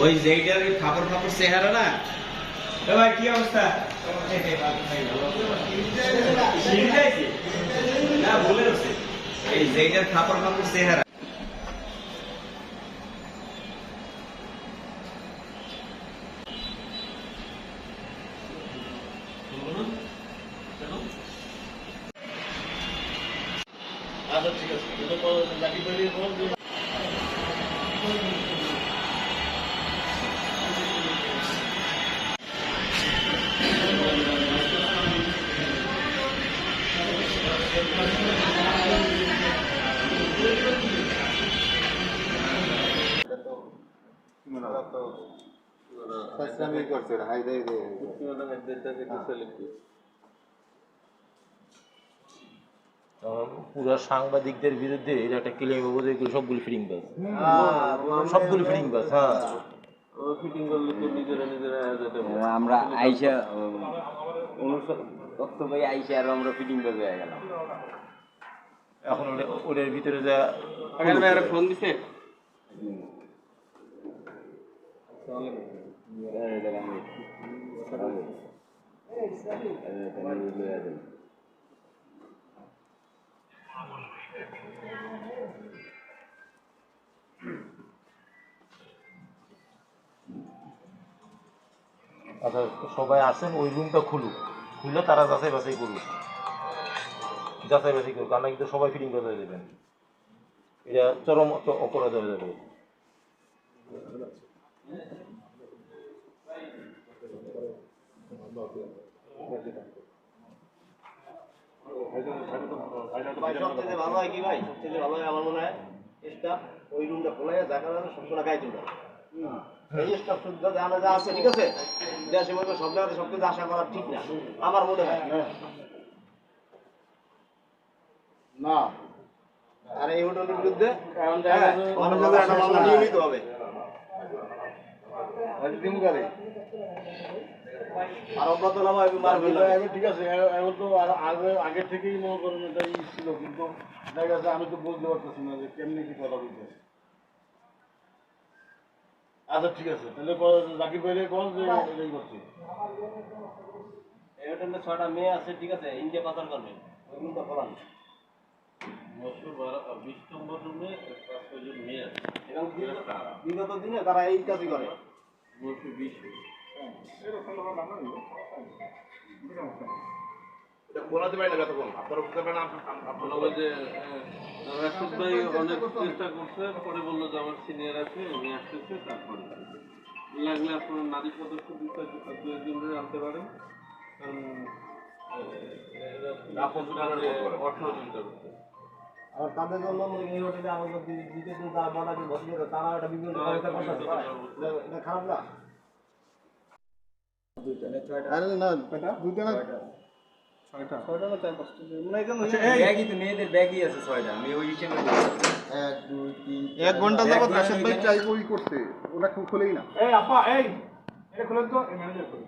ওই যেইটার ওই ফাপড় ফাপড় চেহারা না? এ ভাই, কি অবস্থা? এই যেইটার ফাপড় ফাপড় চেহারা। আচ্ছা ঠিক আছে। পুরো সাংবাদিকদের বিরুদ্ধে এটা একটা ক্লেম হব যে এগুলো সবগুলো ফিটিং বাস। সবগুলো ফিটিং বাস হ্যাঁ। ফিটিং করলে তো নিজেরা নিজেরা আমরা আইসা পাই আইসা আর আমরা ফিটিং করতে হয়ে গেলাম। এখন ওটার ভিতরে যা ফোন দিছে? আচ্ছা সবাই আসেন, ওই রুমটা খুলুক। খুলে তারা যাচাই বাছাই করুক। যাচাই বাছাই করুক আমরা কিন্তু সবাই ফিটিং করতে দেবেন এটা চরম অপরাধ হয়ে যাবে। ভাই সবচেয়ে ভালো হয় কি ভাই? সবচেয়ে ভালো হয় আমার মনে হয় স্টাফ ওই রুমটা খোলা জায়গা সবসময় লাগাই দিল এই স্টাফ শুদ্ধ জানা যা আছে ঠিক আছে? দেশের মধ্যে সব জায়গাতে সব কিছু আশা করা ঠিক না আমার মনে হয়। না। আর এই হোটেলের বিরুদ্ধে? কারণ হ্যাঁ, নিয়মিত হবে। আর মারবে না। আমি ঠিক আছে এখন তো আর আগে আগে থেকেই মনে করেন এটা ই ছিল কিন্তু দেখা যাচ্ছে আমি তো পারতেছি না যে কেমনি কি কথা বলতেছে। আচ্ছা ঠিক আছে তাহলে ক- জাকির ভাইরে কল যে এটাই করছি। ছয়টা মেয়ে আছে ঠিক আছে ইন্ডিয়া পাচার করবে। বিশ নম্বর রুমে মেয়ে আছে। এবং বিগত দিনে তারা এই কাজই করে। নশো বিশ। এটা খোলাতে পারি না যতক্ষণ। আপনারা বুঝতে পারেন বলা হয় যে রাশেদ ভাই অনেক চেষ্টা করছে পরে বলল যে আমার সিনিয়র আছে উনি আসতেছে তারপরে। লাগলে আপনার নারী সদস্য দু একজনের আনতে পারেন। কারণ অঠেরো জন যাবে আর তাদের জন্য এই হোটেলে আমাদের দি- দ্বিতীয় দিন তারা বসে তারা একটা বিভিন্ন এটা- এটা খারাপ না? আরে না দুইটা না? ব্যাগই তো মেয়েদের ব্যাগই আছে ছয়টা। আমি ওই হিসেবে এক দুই তিন এক ঘণ্টা যাবত রাশেদ ভাই। ট্রাই করি করতে। ওরা খুব খুলেই না। এই আপা এই। এটা খুলে তো এই ম্যানেজার করে